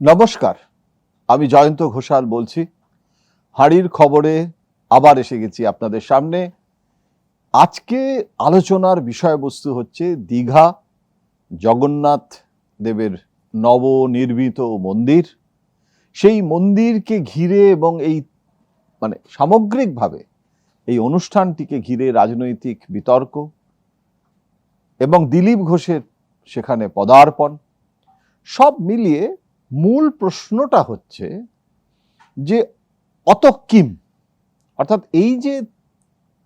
নমস্কার, আমি জয়ন্ত ঘোষাল বলছি। হাড়ির খবরে আবার এসে গেছি আপনাদের সামনে। আজকে আলোচনার বিষয়বস্তু হচ্ছে দীঘা, জগন্নাথ দেবের নবনির্মিত মন্দির। সেই মন্দিরকে ঘিরে এবং এই মানে সামগ্রিকভাবে এই অনুষ্ঠানটিকে ঘিরে রাজনৈতিক বিতর্ক এবং দিলীপ ঘোষের সেখানে পদার্পণ। সব মিলিয়ে মূল প্রশ্নটা হচ্ছে যে অত কিম, অর্থাৎ এই যে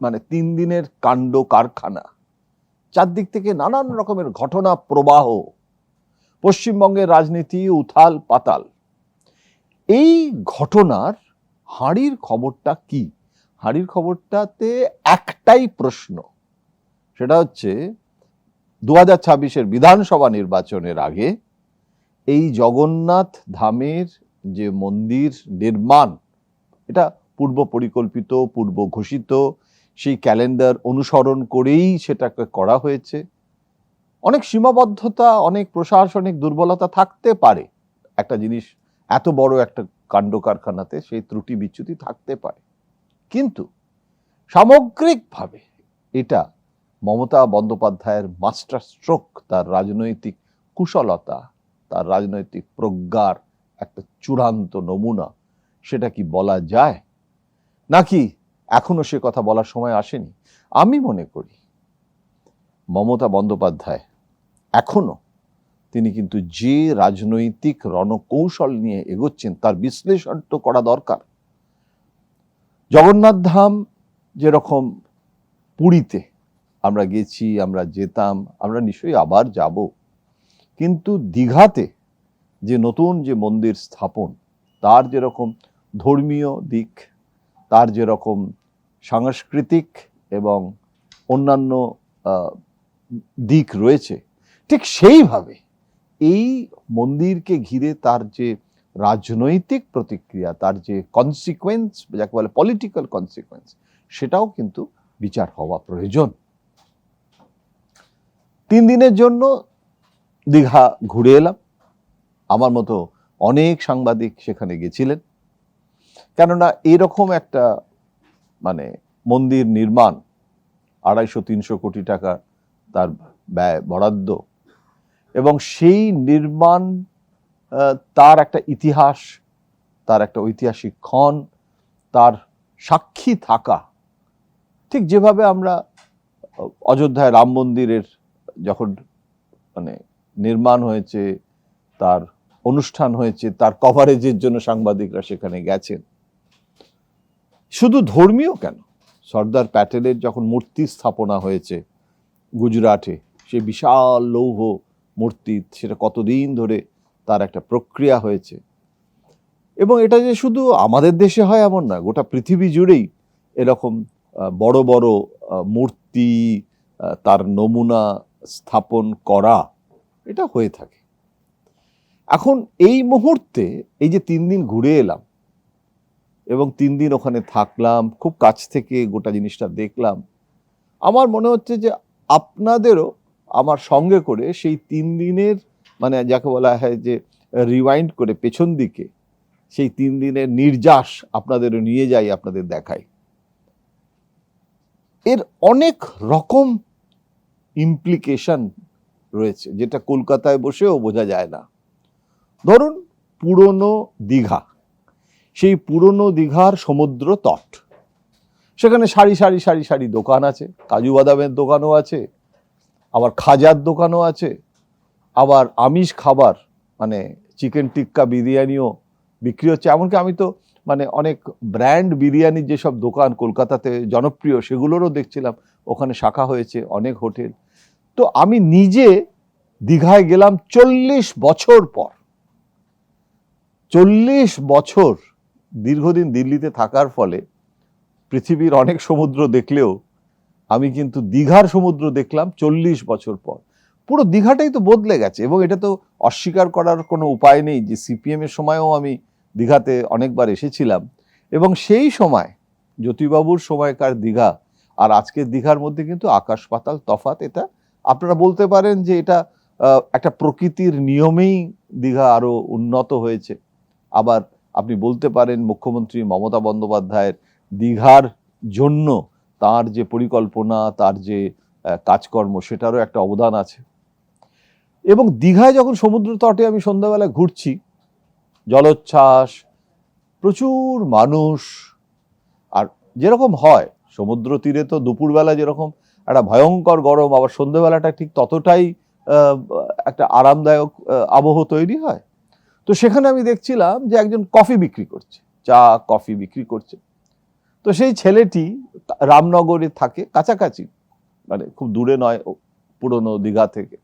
মানে তিন দিনের কাণ্ড কারখানা, চারদিক থেকে নানান রকমের ঘটনা, প্রবাহ, পশ্চিমবঙ্গের রাজনীতি, উথাল পাতাল, এই ঘটনার হাঁড়ির খবরটা কি? হাঁড়ির খবরটাতে একটাই প্রশ্ন, সেটা হচ্ছে দু হাজার ছাব্বিশের বিধানসভা নির্বাচনের আগে এই জগন্নাথ ধামের যে মন্দির নির্মাণ, এটা পূর্ব পরিকল্পিত, পূর্ব ঘোষিত, সেই ক্যালেন্ডার অনুসরণ করেই সেটাকে করা হয়েছে। অনেক সীমাবদ্ধতা, অনেক প্রশাসনিক দুর্বলতা থাকতে পারে। একটা জিনিস, এত বড় একটা কাণ্ড কারখানাতে সেই ত্রুটি বিচ্যুতি থাকতে পারে। কিন্তু সামগ্রিকভাবে এটা মমতা বন্দ্যোপাধ্যায়ের মাস্টার স্ট্রোক তার রাজনৈতিক কুশলতা তার রাজনৈতিক প্রজ্ঞার একটা চূড়ান্ত নমুনা, সেটা কি বলা যায়? নাকি এখনও সে কথা বলার সময় আসেনি? আমি মনে করি মমতা বন্দ্যোপাধ্যায় এখনও তিনি কিন্তু যে রাজনৈতিক রণকৌশল নিয়ে এগোচ্ছেন, তার বিশ্লেষণ তো করা দরকার। জগন্নাথ ধাম যেরকম পুরীতে আমরা গেছি, আমরা যেতাম, আমরা নিশ্চয়ই আবার যাব। কিন্তু দীঘাতে যে নতুন যে মন্দির স্থাপন, তার যেরকম ধর্মীয় দিক, তার যেরকম সাংস্কৃতিক এবং অন্যান্য দিক রয়েছে, ঠিক সেইভাবে এই মন্দিরকে ঘিরে তার যে রাজনৈতিক প্রতিক্রিয়া, তার যে কনসিকোয়েন্স যাকে বলে পলিটিক্যাল কনসিকোয়েন্স সেটাও কিন্তু বিচার হওয়া প্রয়োজন। তিন দিনের জন্য দীঘা ঘুরে এলাম। আমার মতো অনেক সাংবাদিক সেখানে গেছিলেন। কেননা এরকম একটা মানে মন্দির নির্মাণ আড়াইশো, তিনশো কোটি টাকা তার ব্যয়, বরাদ্দ এবং সেই নির্মাণ তার একটা ইতিহাস, তার একটা ঐতিহাসিক ক্ষণ, তার সাক্ষী থাকা। ঠিক যেভাবে আমরা অযোধ্যায় রাম মন্দিরের যখন মানে নির্মাণ হয়েছে, তার অনুষ্ঠান হয়েছে, তার কভারেজের জন্য সাংবাদিকরা সেখানে গেছেন। শুধু ধর্মীয় কেন? সর্দার প্যাটেলের যখন মূর্তি স্থাপনা হয়েছে গুজরাটে, সে বিশাল লৌহ মূর্তি, সেটা কতদিন ধরে তার একটা প্রক্রিয়া হয়েছে। এবং এটা যে শুধু আমাদের দেশে হয় এমন না, গোটা পৃথিবী জুড়েই এরকম বড় বড় মূর্তি তার নমুনা স্থাপন করা এটা হয়ে থাকে। এখন এই মুহূর্তে এই যে তিন দিন ঘুরে এলাম এবং তিন দিন ওখানে থাকলাম, খুব কাছ থেকে গোটা জিনিসটা দেখলাম, আমার মনে হচ্ছে যে আপনাদেরও আমার সঙ্গে করে সেই তিন দিনের মানে যাকে বলা হয় যে রিওয়াইন্ড করে পেছন দিকে সেই তিন দিনের নির্যাস আপনাদেরও নিয়ে যাই, আপনাদের দেখাই। এর অনেক রকম ইমপ্লিকেশন রয়েছে, যেটা কলকাতায় বসেও বোঝা যায় না। ধরুন পুরনো দীঘা, সেই পুরনো দীঘার সমুদ্র তট। সেখানে সারি সারি সারি সারি দোকান আছে, কাজু বাদামের দোকানও আছে, আবার খাজার দোকানও আছে, আবার আমিষ খাবার মানে চিকেন টিক্কা বিরিয়ানিও বিক্রি হচ্ছে। এমনকি আমি তো মানে অনেক ব্র্যান্ড বিরিয়ানির যেসব দোকান কলকাতাতে জনপ্রিয়, সেগুলোরও দেখছিলাম। ওখানে শাখা হয়েছে, অনেক হোটেল। তো আমি নিজে দীঘায় গেলাম চল্লিশ বছর পর। চল্লিশ বছর দীর্ঘদিন দিল্লিতে থাকার ফলে পৃথিবীর অনেক সমুদ্র দেখলেও আমি কিন্তু দীঘার সমুদ্র দেখলাম চল্লিশ বছর পর। পুরো দীঘাটাই তো বদলে গেছে এবং এটা তো অস্বীকার করার কোনো উপায় নেই যে সিপিএম এর সময়ও আমি দীঘাতে অনেকবার এসেছিলাম। এবং সেই সময় জ্যোতিবাবুর সময়কার দীঘা আর আজকের দীঘার মধ্যে কিন্তু আকাশ পাতাল তফাত এটা আপনারা বলতে পারেন যে এটা একটা প্রকৃতির নিয়মেই দীঘা আরও উন্নত হয়েছে। আবার আপনি বলতে পারেন মুখ্যমন্ত্রী মমতা বন্দ্যোপাধ্যায়ের দীঘার জন্য তার যে পরিকল্পনা, তার যে কাজকর্ম সেটারও একটা অবদান আছে। এবং দীঘায় যখন সমুদ্র তটে আমি সন্ধ্যাবেলা ঘুরছি, জলোচ্ছ্বাস, প্রচুর মানুষ, আর যেরকম হয়, সমুদ্র তীরে তো দুপুরবেলা যেরকম একটা ভয়ঙ্কর গরম, আবার সন্ধ্যেবেলাটা ঠিক ততটাই একটা আরামদায়ক আবহ তৈরি হয়। তো সেখানে আমি দেখছিলাম যে একজন কফি বিক্রি করছে, চা, কফি বিক্রি করছে। তো সেই ছেলেটি রামনগরে থাকে, কাছাকাছি মানে খুব দূরে নয় পুরনো দীঘা থেকে।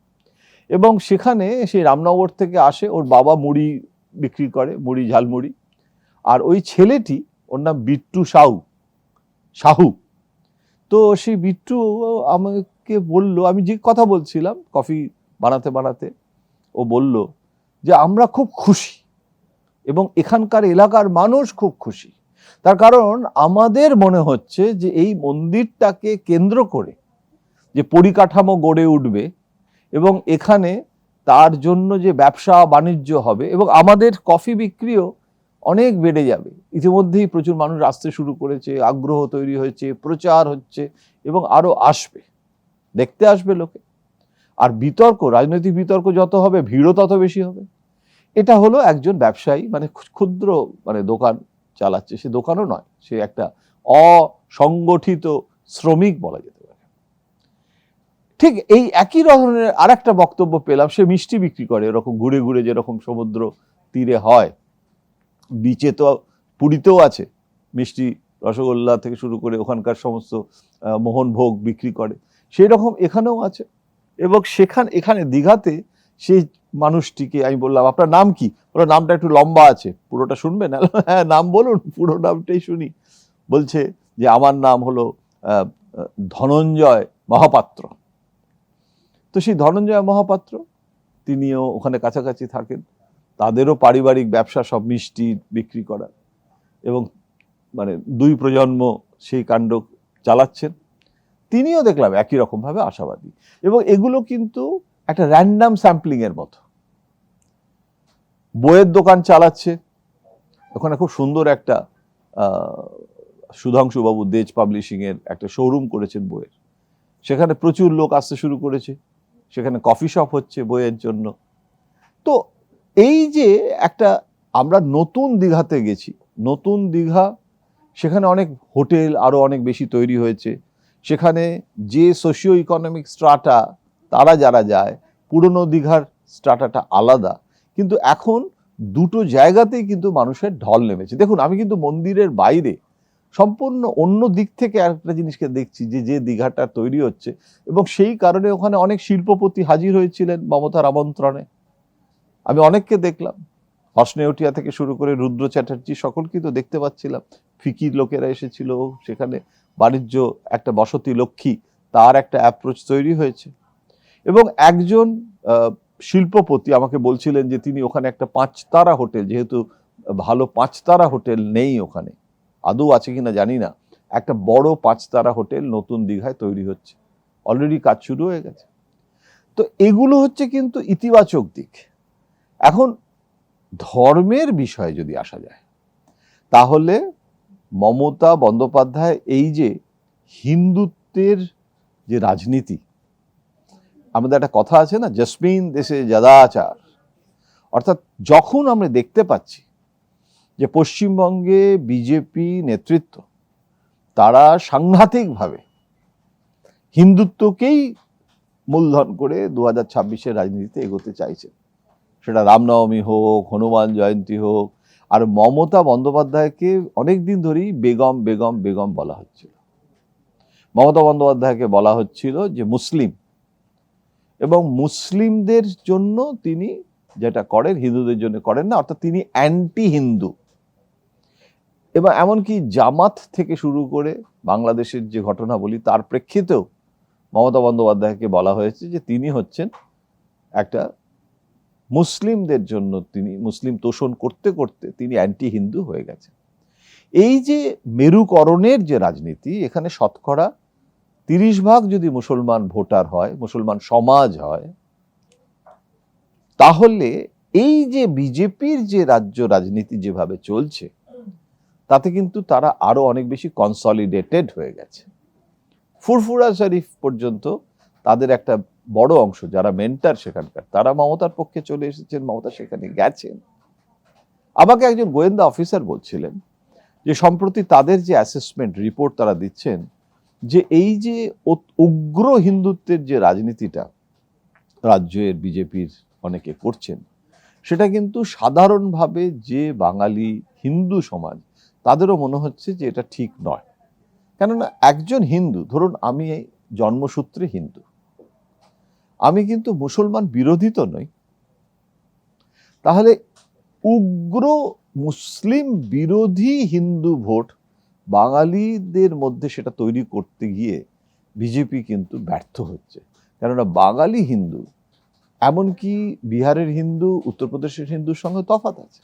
এবং সেখানে সেই রামনগর থেকে আসে, ওর বাবা মুড়ি বিক্রি করে, মুড়ি, ঝালমুড়ি। আর ওই ছেলেটি, ওর নাম বিট্টু সাহু সাহু। তো সেই বিট্টু আমাকে বলল, আমি যে কথা বলছিলাম, কফি বানাতে বানাতে, ও বলল যে আমরা খুব খুশি এবং এখানকার এলাকার মানুষ খুব খুশি। তার কারণ আমাদের মনে হচ্ছে যে এই মন্দিরটাকে কেন্দ্র করে যে পরিকাঠামো গড়ে উঠবে এবং এখানে তার জন্য যে ব্যবসা বাণিজ্য হবে এবং আমাদের কফি বিক্রিও অনেক বেড়ে যাবে। ইতিমধ্যেই প্রচুর মানুষ আসতে শুরু করেছে, আগ্রহ তৈরি হয়েছে, প্রচার হচ্ছে এবং আরও আসবে। দেখতে আসবে লোকে। আর বিতর্ক, রাজনৈতিক বিতর্ক যত হবে, ভিড়ও তত বেশি হবে। এটা হলো একজন ব্যবসায়ী মানে ক্ষুদ্র মানে দোকান চালাচ্ছে। সে দোকানও নয়, সে একটা অসংগঠিত শ্রমিক বলা যেতে পারে। ঠিক এই একই ধরনের আর একটা বক্তব্য পেলাম। সে মিষ্টি বিক্রি করে, এরকম ঘুরে ঘুরে যেরকম সমুদ্র তীরে হয়। বিচে তো পুরীতেও আছে। মিষ্টি রসগোল্লা থেকে শুরু করে ওখানকার সমস্ত মোহনভোগ বিক্রি করে। সেই রকম এখানেও আছে। এবং সেখান, এখানে দীঘাতে সেই মানুষটিকে আমি বললাম, আপনার নাম কি? ওর নামটা একটু লম্বা আছে। পুরোটা শুনবেন? হ্যাঁ নাম বলুন, পুরো নামটাই শুনি। বলছে যে, আমার নাম হলো ধনঞ্জয় মহাপাত্র। তো সেই ধনঞ্জয় মহাপাত্র, তিনিও ওখানে কাছাকাছি থাকেন। তাদেরও পারিবারিক ব্যবসা সব মিষ্টি বিক্রি করা। এবং মানে দুই প্রজন্ম সেই কাণ্ড চালাচ্ছেন। তিনিও দেখলাম একই রকমভাবে আশাবাদী। এবং এগুলো কিন্তু একটা র্যান্ডাম স্যাম্পলিংয়ের মতো। বইয়ের দোকান চালাচ্ছে। ওখানে খুব সুন্দর একটা আহ, সুধাংশু দেজ পাবলিশিংয়ের একটা শোরুম করেছেন বইয়ের। সেখানে প্রচুর লোক আসতে শুরু করেছে। সেখানে কফি শপ হচ্ছে বইয়ের জন্য। তো এই যে একটা আমরা নতুন দীঘাতে গেছি, নতুন দীঘা, সেখানে অনেক হোটেল আরও অনেক বেশি তৈরি হয়েছে। সেখানে যে সোশিও ইকোনমিক স্ট্রাটা তারা যারা যায়, পুরনো দীঘার স্ট্রাটাটা আলাদা। কিন্তু এখন দুটো জায়গাতেই কিন্তু মানুষের ঢল নেমেছে। দেখুন, আমি কিন্তু মন্দিরের বাইরে সম্পূর্ণ অন্য দিক থেকে একটা জিনিসকে দেখছি যে যে দীঘাটা তৈরি হচ্ছে এবং সেই কারণে ওখানে অনেক শিল্পপতি হাজির হয়েছিলেন মমতার আমন্ত্রণে। আমি অনেককে দেখলাম। হসনেউটিয়া থেকে শুরু করে রুদ্র চ্যাটার্জি সকলকেই তো দেখতে পাচ্ছিলাম। ফিকির লোকেরা এসেছিল, সেখানে বাণিজ্য একটা বসতি লক্ষ্মী, তার একটা অ্যাপ্রোচ তৈরি হয়েছে। এবং একজন শিল্পপতি আমাকে বলছিলেন যে তিনি ওখানে একটা পাঁচতারা হোটেল, যেহেতু ভালো পাঁচতারা হোটেল নেই ওখানে। আদৌ আছে কিনা জানি না। একটা বড় পাঁচতারা হোটেল নতুন দীঘায় তৈরি হচ্ছে। অলরেডি কাজ শুরু হয়ে গেছে। তো এগুলো হচ্ছে কিন্তু ইতিবাচক দিক। এখন ধর্মের বিষয়ে যদি আসা যায়, তাহলে মমতা বন্দ্যোপাধ্যায় এই যে হিন্দুত্বের যে রাজনীতি, আমাদের একটা কথা আছে না, জসমিন দেশে যদাচার অর্থাৎ যখন আমরা দেখতে পাচ্ছি যে পশ্চিমবঙ্গে বিজেপি নেতৃত্ব, তারা সাংঘাতিকভাবে হিন্দুত্বকেই মূলধন করে দু হাজার ছাব্বিশের রাজনীতিতে এগোতে চাইছে সেটা রামনবমী হোক, হনুমান জয়ন্তী হোক, আর মমতা বন্দ্যোপাধ্যায়কে অনেক দিন ধরেই বেগম বেগম বেগম বলা হচ্ছিল। মমতা বন্দ্যোপাধ্যায়কে বলা হচ্ছিল যে মুসলিম। এবং মুসলিমদের জন্য তিনি যেটা করেন, হিন্দুদের জন্য করেন না, অর্থাৎ তিনি অ্যান্টি হিন্দু এবং এমনকি জামাত থেকে শুরু করে বাংলাদেশের যে ঘটনা বলি তার প্রেক্ষিতেও মমতা বন্দ্যোপাধ্যায়কে বলা হয়েছে যে তিনি হচ্ছেন একটা মুসলিমদের জন্য তিনি, মুসলিম তোষণ করতে করতে তিনি অ্যান্টি হিন্দু হয়ে গেছেন। এই যে মেরুকরণের যে রাজনীতি, এখানে শতকরা তিরিশ ভাগ যদি মুসলমান ভোটার হয়, মুসলমান সমাজ হয়, তাহলে এই যে বিজেপির যে রাজ্য রাজনীতি যেভাবে চলছে, তাতে কিন্তু তারা আরও অনেক বেশি কনসলিডেটেড হয়ে গেছে। ফুরফুরা শরীফ পর্যন্ত তাদের একটা বড় অংশ যারা মেন্টার সেখানকার, তারা মমতার পক্ষে চলে এসেছেন, মমতা সেখানে গেছেন। আমাকে একজন গোয়েন্দা অফিসার বলছিলেন যে, সম্প্রতি তাদের যে অ্যাসেসমেন্ট রিপোর্ট তারা দিচ্ছেন, যে এই যে উগ্র হিন্দুত্বের যে রাজনীতিটা রাজ্যের, বিজেপির অনেকে করছেন, সেটা কিন্তু সাধারণভাবে যে বাঙালি হিন্দু সমাজ, তাদেরও মনে হচ্ছে যে এটা ঠিক নয়। কেননা একজন হিন্দু, ধরুন আমি জন্মসূত্রে হিন্দু আমি কিন্তু মুসলমান বিরোধী তো নই। তাহলে উগ্র মুসলিম বিরোধী হিন্দু ভোট বাঙালিদের মধ্যে সেটা তৈরি করতে গিয়ে বিজেপি কিন্তু ব্যর্থ হচ্ছে। কেননা বাঙালি হিন্দু, এমনকি বিহারের হিন্দু, উত্তরপ্রদেশের হিন্দুর সঙ্গে তফাত আছে।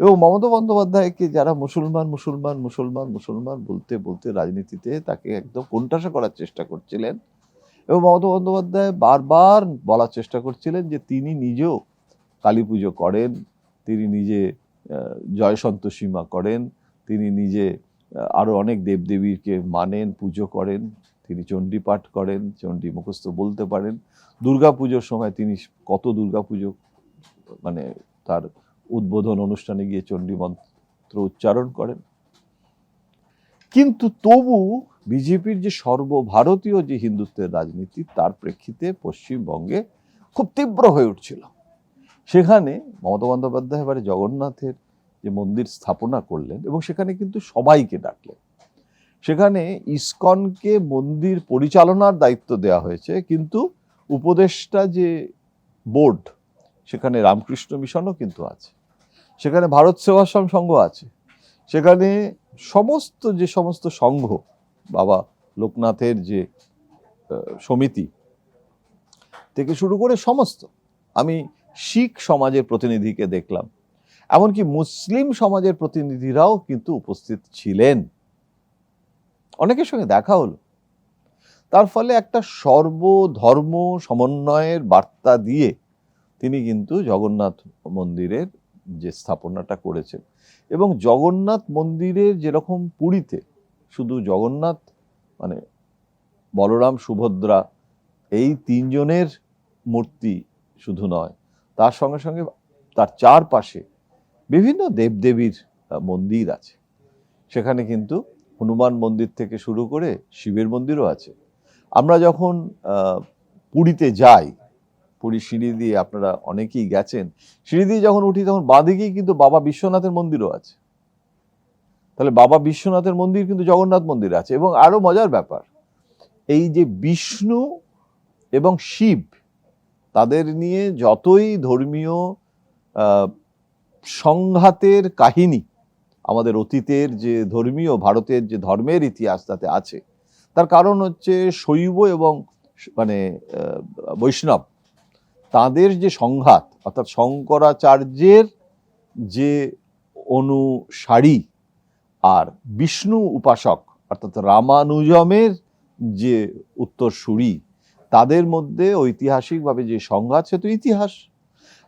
এবং মমতা বন্দ্যোপাধ্যায়কে যারা মুসলমান মুসলমান মুসলমান মুসলমান বলতে বলতে রাজনীতিতে তাকে একদম কোণঠাসা করার চেষ্টা করছিলেন এবং মমতা বন্দ্যোপাধ্যায় বারবার বলার চেষ্টা করছিলেন যে তিনি নিজেও কালী পুজো করেন, তিনি নিজে জয় সন্তোষীমা করেন, তিনি নিজে আরও অনেক দেবদেবীকে মানেন, পুজো করেন, তিনি চণ্ডী পাঠ করেন, চণ্ডী মুখস্থ বলতে পারেন। দুর্গা পুজোর সময় তিনি কত দুর্গা পুজো মানে তার উদ্বোধন অনুষ্ঠানে গিয়ে চণ্ডী মন্ত্র উচ্চারণ করেন। কিন্তু তবু বিজেপির যে সর্বভারতীয় যে হিন্দুত্বের রাজনীতি, তার প্রেক্ষিতে পশ্চিমবঙ্গে খুব তীব্র হয়ে উঠছিল। সেখানে মমতা বন্দ্যোপাধ্যায় এবারে জগন্নাথের যে মন্দির স্থাপনা করলেন এবং সেখানে কিন্তু সবাইকে ডাকলেন। সেখানে ইসকনকে মন্দির পরিচালনার দায়িত্ব দেওয়া হয়েছে, কিন্তু উপদেষ্টা যে বোর্ড, সেখানে রামকৃষ্ণ মিশনও কিন্তু আছে। সেখানে ভারত সেবাশ্রম সংঘ আছে। সেখানে সমস্ত যে সমস্ত সংঘ, বাবা লোকনাথের যে সমিতি থেকে শুরু করে সমস্ত, আমি শিখ সমাজের প্রতিনিধিকে দেখলাম। এমনকি মুসলিম সমাজের প্রতিনিধিরাও কিন্তু উপস্থিত ছিলেন। অনেকের সঙ্গে দেখা হলো। তার ফলে একটা সর্বধর্ম সমন্বয়ের বার্তা দিয়ে তিনি কিন্তু জগন্নাথ মন্দিরের যে স্থাপনাটা করেছেন এবং জগন্নাথ মন্দিরের যেরকম পুরীতে শুধু জগন্নাথ মানে বলরাম, সুভদ্রা এই তিনজনের মূর্তি শুধু নয়, তার সঙ্গে সঙ্গে তার চারপাশে বিভিন্ন দেবদেবীর মন্দির আছে। সেখানে কিন্তু হনুমান মন্দির থেকে শুরু করে শিবের মন্দিরও আছে। আমরা যখন পুরীতে যাই পুরী সিঁড়ি দিয়ে আপনারা অনেকেই গেছেন। সিঁড়ি দিয়ে যখন উঠি তখন বাঁদিকেই কিন্তু বাবা বিশ্বনাথের মন্দিরও আছে। তাহলে বাবা বিশ্বনাথের মন্দির কিন্তু জগন্নাথ মন্দির আছে এবং আরও মজার ব্যাপার, এই যে বিষ্ণু এবং শিব, তাদের নিয়ে যতই ধর্মীয় সংঘাতের কাহিনী আমাদের অতীতের যে ধর্মীয়, ভারতের যে ধর্মের ইতিহাস তাতে আছে। তার কারণ হচ্ছে শৈব এবং মানে বৈষ্ণব তাদের যে সংঘাত, অর্থাৎ শঙ্করাচার্যের যে অনুসারী আর বিষ্ণু উপাসক, অর্থাৎ রামানুজমের যে উত্তরসূরি, তাদের মধ্যে ঐতিহাসিকভাবে যে সংঘাত, সে তো ইতিহাস।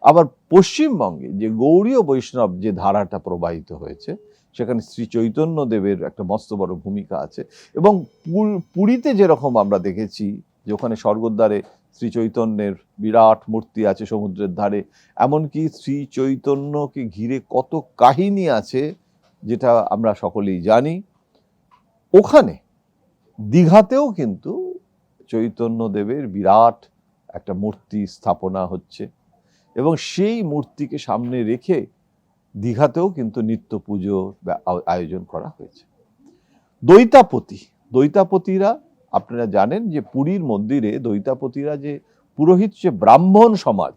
আবার পশ্চিমবঙ্গে যে গৌড়ীয় বৈষ্ণব যে ধারাটা প্রবাহিত হয়েছে, সেখানে শ্রী চৈতন্য দেবের একটা মস্ত বড় ভূমিকা আছে। এবং পুর- পুরীতে যেরকম আমরা দেখেছি যে ওখানে স্বর্গদ্বারে শ্রী চৈতন্যের বিরাট মূর্তি আছে সমুদ্রের ধারে, এমনকি শ্রী চৈতন্যকে ঘিরে কত কাহিনী আছে যেটা আমরা সকলেই জানি। ওখানে দীঘাতেও কিন্তু চৈতন্য দেবের বিরাট একটা মূর্তি স্থাপনা হচ্ছে এবং সেই মূর্তিকে সামনে রেখে দীঘাতেও কিন্তু নিত্য পুজো আয়োজন করা হয়েছে। দৈতাপতি দৈতাপতিরা আপনারা জানেন যে পুরীর মন্দিরে দৈতাপতিরা যে পুরোহিত, যে ব্রাহ্মণ সমাজ,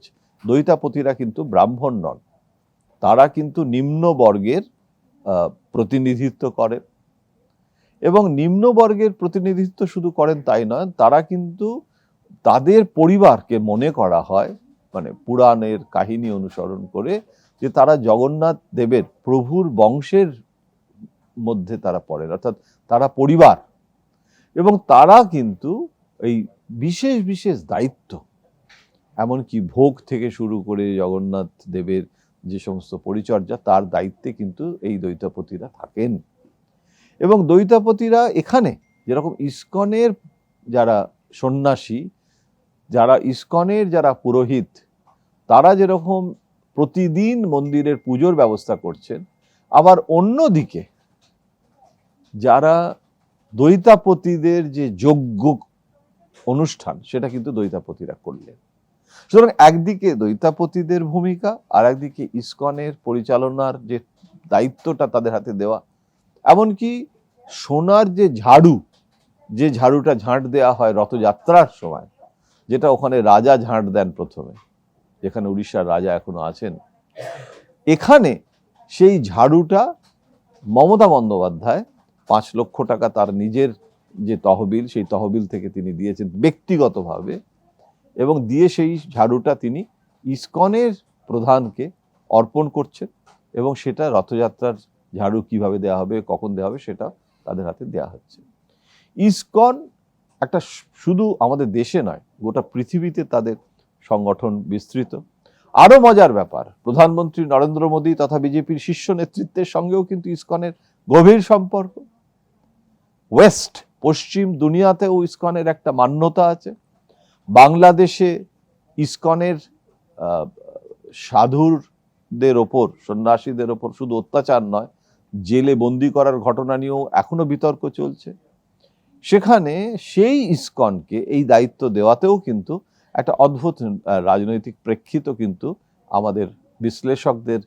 দৈতাপতিরা কিন্তু ব্রাহ্মণ নন। তারা কিন্তু নিম্ন বর্গের প্রতিনিধিত্ব করেন। এবং নিম্ন বর্গের প্রতিনিধিত্ব শুধু করেন তাই নয়, তারা কিন্তু তাদের পরিবারকে মনে করা হয় মানে পুরাণের কাহিনী অনুসরণ করে, যে তারা জগন্নাথ দেবের প্রভুর বংশের মধ্যে তারা পড়েন। অর্থাৎ তারা পরিবার এবং তারা কিন্তু এই বিশেষ বিশেষ দায়িত্ব, এমনকি ভোগ থেকে শুরু করে জগন্নাথ দেবের যে সমস্ত পরিচর্যা, তার দায়িত্বে কিন্তু এই দ্বৈতাপতিরা থাকেন। এবং দ্বৈতাপতিরা এখানে যেরকম ইস্কনের যারা সন্ন্যাসী, যারা ইস্কনের যারা পুরোহিত, তারা যেরকম প্রতিদিন মন্দিরের পুজোর ব্যবস্থা করছেন, আবার অন্যদিকে যারা দ্বৈতাপতিদের যে যজ্ঞ অনুষ্ঠান, সেটা কিন্তু দ্বৈতাপতিরা করলেন। সুতরাং একদিকে দ্বৈতাপতিদের ভূমিকা, আর একদিকে ইস্কনের পরিচালনার যে দায়িত্বটা তাদের হাতে দেওয়া। এমনকি সোনার যে ঝাড়ু, যে ঝাড়ুটা ঝাঁট দেওয়া হয় রথযাত্রার সময়, যেটা ওখানে রাজা ঝাঁট দেন প্রথমে, যেখানে উড়িষ্যার রাজা এখনও আছেন, এখানে সেই ঝাড়ুটা মমতা বন্দ্যোপাধ্যায় পাঁচ লক্ষ টাকা তার নিজের যে তহবিল, সেই তহবিল থেকে তিনি দিয়েছেন ব্যক্তিগতভাবে এবং দিয়ে সেই ঝাড়ুটা তিনি ইস্কনের প্রধানকে অর্পণ করছেন এবং সেটা রথযাত্রার ঝাড়ু কীভাবে দেওয়া হবে, কখন দেওয়া হবে সেটা তাদের হাতে দেওয়া হচ্ছে। ইস্কন একটা শুধু আমাদের দেশে নয়, গোটা পৃথিবীতে তাদের সংগঠন বিস্তৃত। আরও মজার ব্যাপার, প্রধানমন্ত্রী নরেন্দ্র মোদী তথা বিজেপির শীর্ষ নেতৃত্বের সঙ্গেও কিন্তু ইস্কনের গভীর সম্পর্ক। ওয়েস্ট, পশ্চিম দুনিয়াতেও ইস্কনের একটা মান্যতা আছে। বাংলাদেশে ইস্কনের সাধুরদের ওপর, সন্ন্যাসীদের ওপর শুধু অত্যাচার নয়, জেলে বন্দি করার ঘটনা নিয়েও এখনও বিতর্ক চলছে। সেখানে সেই ইস্কনকে এই দায়িত্ব দেওয়াতেও কিন্তু একটা অদ্ভুত রাজনৈতিক প্রেক্ষিত কিন্তু আমাদের বিশ্লেষকদের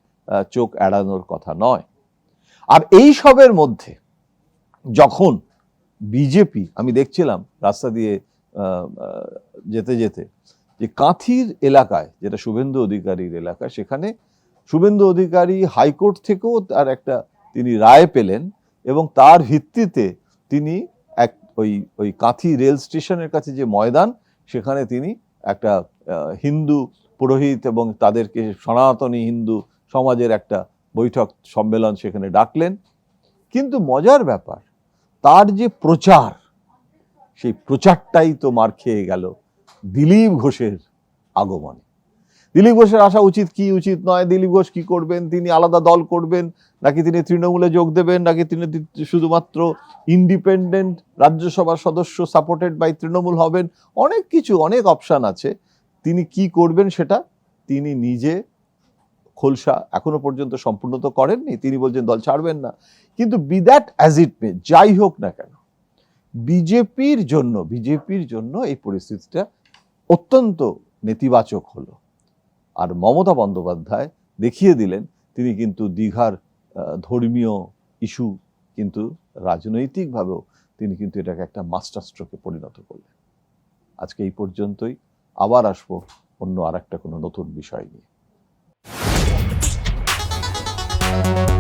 চোখ এড়ানোর কথা নয়। আর এই সবের মধ্যে যখন বিজেপি, আমি দেখছিলাম রাস্তা দিয়ে যেতে যেতে, যে কাঁথির এলাকায়, যেটা শুভেন্দু অধিকারীর এলাকা, সেখানে শুভেন্দু অধিকারী হাইকোর্ট থেকেও তার একটা তিনি রায় পেলেন এবং তার ভিত্তিতে তিনি এক, ওই ওই কাঁথি রেল স্টেশনের কাছে যে ময়দান, সেখানে তিনি একটা হিন্দু পুরোহিত এবং তাদেরকে সনাতনী হিন্দু সমাজের একটা বৈঠক সম্মেলন সেখানে ডাকলেন। কিন্তু মজার ব্যাপার তার যে প্রচার, সেই প্রচারটাই তো মার খেয়ে গেল দিলীপ ঘোষের আগমনে। দিলীপ ঘোষের আসা উচিত কি উচিত নয়, দিলীপ ঘোষ কি করবেন, তিনি আলাদা দল করবেন, নাকি তিনি তৃণমূলে যোগ দেবেন, নাকি তিনি শুধুমাত্র ইন্ডিপেন্ডেন্ট রাজ্যসভার সদস্য সাপোর্টেড বাই তৃণমূল হবেন, অনেক কিছু, অনেক অপশান আছে। তিনি কি করবেন সেটা তিনি নিজে খোলসা এখনও পর্যন্ত সম্পূর্ণ তো করেননি। তিনি বলছেন, দল ছাড়বেন না। কিন্তু be that as it may যাই হোক না কেন, বিজেপির জন্য বিজেপির জন্য এই পরিস্থিতিটা অত্যন্ত নেতিবাচক হলো। আর মমতা বন্দ্যোপাধ্যায় দেখিয়ে দিলেন, তিনি কিন্তু দীঘার ধর্মীয় ইস্যু কিন্তু রাজনৈতিকভাবেও তিনি কিন্তু এটাকে একটা মাস্টার স্ট্রোকে পরিণত করলেন। আজকে এই পর্যন্তই। আবার আসব অন্য আর একটা কোনো নতুন বিষয় নিয়ে। you